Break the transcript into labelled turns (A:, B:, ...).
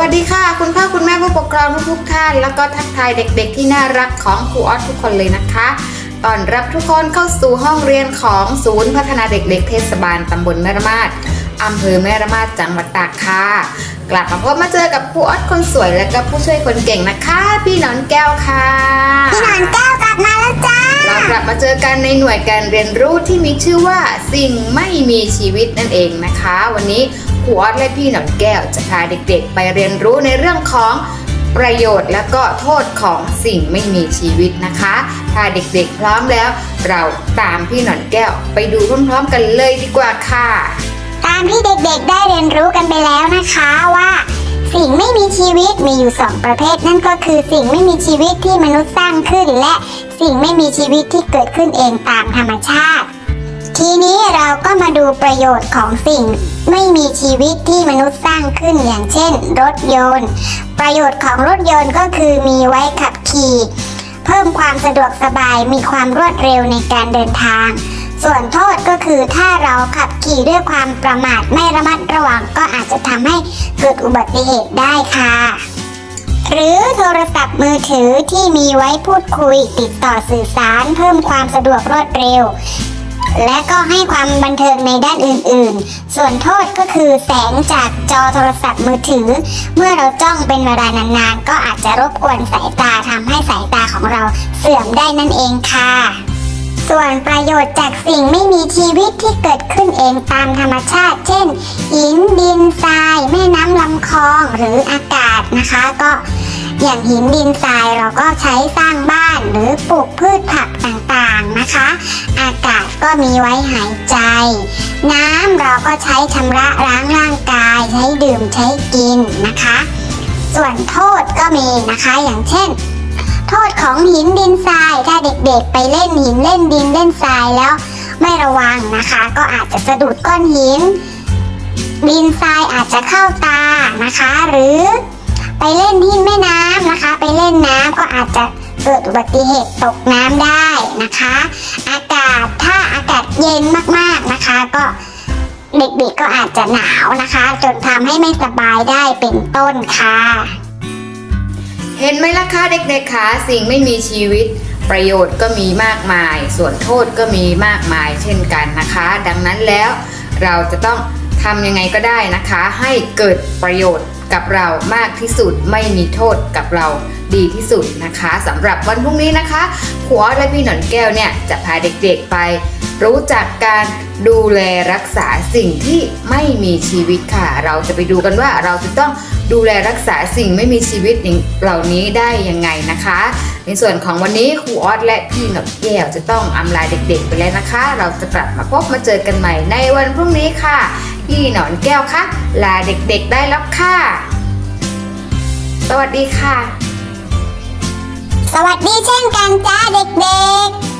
A: วัสดีค่ะ คุณพ่อคุณแม่ผู้ปกครองทุกๆท่าน แล้วก็ทักทายเด็กๆ ที่น่ารักของครูออสทุกคนเลยนะคะต้อนรับทุกคนเข้าสู่ห้องเรียนของศูนย์พัฒนาเด็กๆ เทศบาลตำบลแม่ระมาดอำเภอแม่ระมาดจังหวัดตากค่ะกลับมาพบมาเจอกับครูออสคนสวยและก็ผู้ช่วยคนเก่งนะคะ พี่หนอนแก้วค่ะ
B: พี่หนอนแก้วกลับมาแล้วจ้า
A: เรากลับมาเจอกันในหน่วยการเรียนรู้ที่มีชื่อว่าสิ่งไม่มีชีวิตนั่นเองนะคะ วันนี้ ครูออสและพี่หนอนแก้วจะพาเด็กๆ ไปเรียนรู้ในเรื่องของประโยชน์และก็โทษของสิ่งไม่มีชีวิตนะคะ ถ้าเด็กๆพร้อมแล้ว เราตามพี่หนอนแก้วไปดูพร้อมๆกันเลยดีกว่าค่ะ
B: ตามที่เด็กๆได้เรียนรู้กันไปแล้วนะคะว่า สิ่งไม่มีชีวิตมีอยู่สองประเภท นั่นก็คือสิ่งไม่มีชีวิตที่มนุษย์สร้างขึ้น และสิ่งไม่มีชีวิตที่เกิดขึ้นเองตามธรรมชาติ ก็มาดูประโยชน์ของสิ่ง ไม่มีชีวิตที่มนุษย์สร้างขึ้นอย่างเช่น รถยนต์ ประโยชน์ของรถยนต์ก็คือมีไว้ขับขี่ เพิ่มความสะดวกสบายมีความรวดเร็วในการเดินทาง ส่วนโทษก็คือถ้าเราขับขี่ด้วยความประมาทไม่ระมัดระวังก็อาจจะทำให้เกิดอุบัติเหตุได้ค่ะหรือโทรศัพท์มือถือที่มีไว้พูดคุยติดต่อสื่อสารเพิ่มความสะดวกรวดเร็ว และก็ให้ความบันเทิงในด้านอื่นๆ ส่วนโทษก็คือแสงจากจอโทรศัพท์มือถือ เมื่อเราจ้องเป็นเวลานานๆ ก็อาจจะรบกวนสายตาทำให้สายตาของเราเสื่อมได้นั่นเองค่ะ ส่วนประโยชน์จากสิ่งไม่มีชีวิตที่เกิดขึ้นเองตามธรรมชาติ เช่น หินดินทราย แม่น้ำลำคลองหรืออากาศนะคะ ก็อย่างหินดินทรายเราก็ใช้สร้างบ้านหรือปลูกพืชผักต่างๆนะคะ ก็มีไว้หายใจ น้ำเราก็ใช้ชำระล้างร่างกาย ใช้ดื่มใช้กินนะคะ ส่วนโทษก็มีนะคะอย่างเช่น โทษของหินดินทรายถ้าเด็กๆ ไปเล่นหินเล่นดินเล่นทรายแล้ว ไม่ระวังนะคะ ก็อาจจะสะดุดก้อนหิน ดินทรายอาจจะเข้าตานะคะ หรือไปเล่นที่แม่น้ำนะคะ ไปเล่นน้ำก็อาจจะเกิดอุบัติเหตุตกน้ำได้นะคะอาศ ถ้าอากาศเย็นมากๆนะคะ ก็เด็กๆก็อาจจะหนาวนะคะ จนทำให้ไม่สบายได้เป็นต้นค่ะ
A: เห็นไหมล่ะคะเด็กๆคะสิ่งไม่มีชีวิตประโยชน์ก็มีมากมาย ส่วนโทษก็มีมากมายเช่นกันนะคะ ดังนั้นแล้วเราจะต้องทำยังไงก็ได้นะคะ ให้เกิดประโยชน์กับเรามากที่สุดไม่มีโทษกับเรา ดีที่สุดนะคะสำหรับวันพรุ่งนี้นะคะครูออสและพี่หนอนแก้วเนี่ยจะพาเด็กๆไป รู้จักการดูแลรักษาสิ่งที่ไม่มีชีวิตค่ะ เราจะไปดูกันว่าเราจะต้องดูแลรักษาสิ่งไม่มีชีวิตเหล่านี้ได้ยังไงนะคะ ในส่วนของวันนี้ครูออสและพี่หนอนแก้วจะต้องอำลาเด็กๆ ไปแล้วนะคะ เราจะกลับมาพบมาเจอกันใหม่ในวันพรุ่งนี้ค่ะ พี่หนอนแก้วคะลาเด็กๆได้แล้วค่ะ สวัสดีค่ะ
B: สวัสดีเช่นกันจ้าเด็กๆ